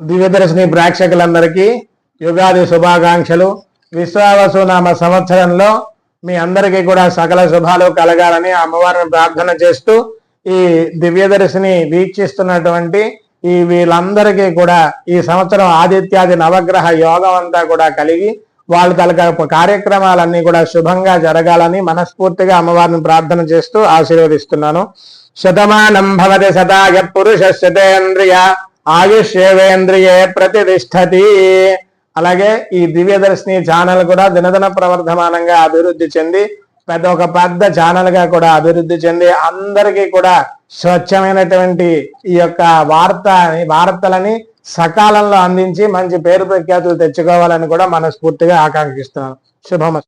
దివ్యదర్శిని ప్రేక్షకులందరికీ యుగాది శుభాకాంక్షలు. విశ్వావసు నామ సంవత్సరంలో మీ అందరికీ కూడా సకల శుభాలు కలగాలని అమ్మవారిని ప్రార్థన చేస్తూ ఈ దివ్యదర్శిని వీక్షిస్తున్నటువంటి ఈ వీళ్ళందరికీ కూడా ఈ సంవత్సరం ఆదిత్యాది నవగ్రహ యోగం అంతా కూడా కలిగి వాళ్ళ తలక కార్యక్రమాలన్నీ కూడా శుభంగా జరగాలని మనస్ఫూర్తిగా అమ్మవారిని ప్రార్థన చేస్తూ ఆశీర్వదిస్తున్నాను. శతమానం భవతి శతాయ పురుష శతేంద్రియ ఆయుష్యేవేంద్రియే ప్రతిష్టతి. అలాగే ఈ దివ్యదర్శిని ఛానల్ కూడా దినదిన ప్రవర్ధమానంగా అభివృద్ధి చెంది పెద్ద ఒక పెద్ద ఛానల్గా కూడా అభివృద్ధి చెంది అందరికీ కూడా స్వచ్ఛమైనటువంటి ఈ యొక్క వార్త వార్తలని సకాలంలో అందించి మంచి పేరు ప్రఖ్యాతులు తెచ్చుకోవాలని కూడా మనస్ఫూర్తిగా ఆకాంక్షిస్తున్నాను శుభమస్తు.